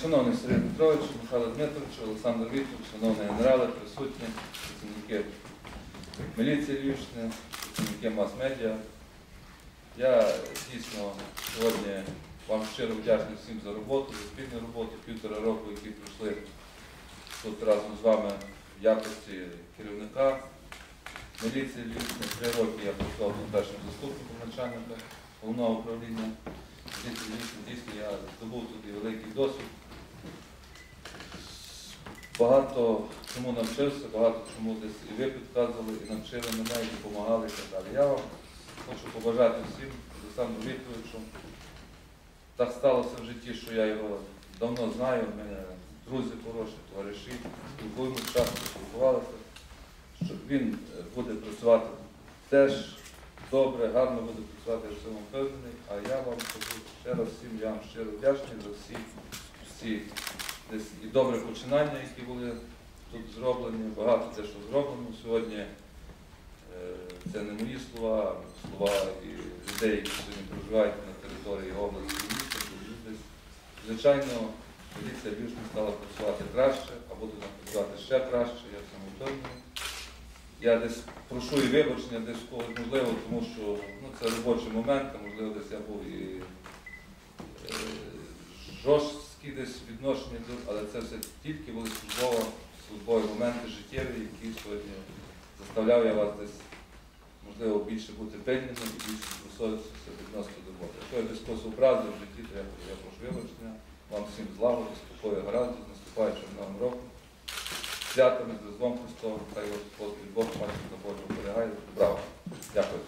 Шановний Сергій Петрович, Михайло Дмитрович, Олександр Вікторович, шановні генерали, присутні, працівники міліції Львівщини, працівники мас-медіа. Я дійсно сьогодні вам щиро вдячний всім за роботу, за спільну роботу, півтора року, які пройшли тут разом з вами в якості керівника міліції Львівщини. Три роки я працював першим заступником начальника головного управління. Дійсно, дійсно, я здобув тут і великий досвід. Багато чому навчився, багато чому десь і ви підказували, і навчили мене, і допомагали і так далі. Я вам хочу побажати всім, Олександру Вікторовичу. Так сталося в житті, що я його давно знаю, мене друзі хороші, товариші, спілкуємося часто, спілкувалися, що він е, буде працювати теж добре, гарно буде працювати, я в цьому впевнений. А я вам кажу ще раз всім, я вам щиро вдячний за всі, всі десь і добре починання, які були тут зроблені, багато те, що зроблено сьогодні. Е, Це не мої слова, а слова і людей, які сьогодні проживають на території області і міста. Звичайно, поліція Львівщини стала працювати краще, а буде працювати ще краще, я в цьому впевнений. Я десь прошу і вибачення десь когось можливо, тому що ну, це робочий момент, можливо десь я був і е, жорсткі десь відношення, але це все тільки були службово, службові моменти життєві, які сьогодні заставляв я вас десь, можливо, більше бути пильними і більше просовуватися відносно до роботи. Якщо я десь когось образив в житті, то я, я прошу вибачення, вам всім злагоди, спокою, гаразду, з наступаючим новим роком. Святами, з Різдвом Христовим, та його Господь Бог бачить, Божого берегає. Браво. Дякую.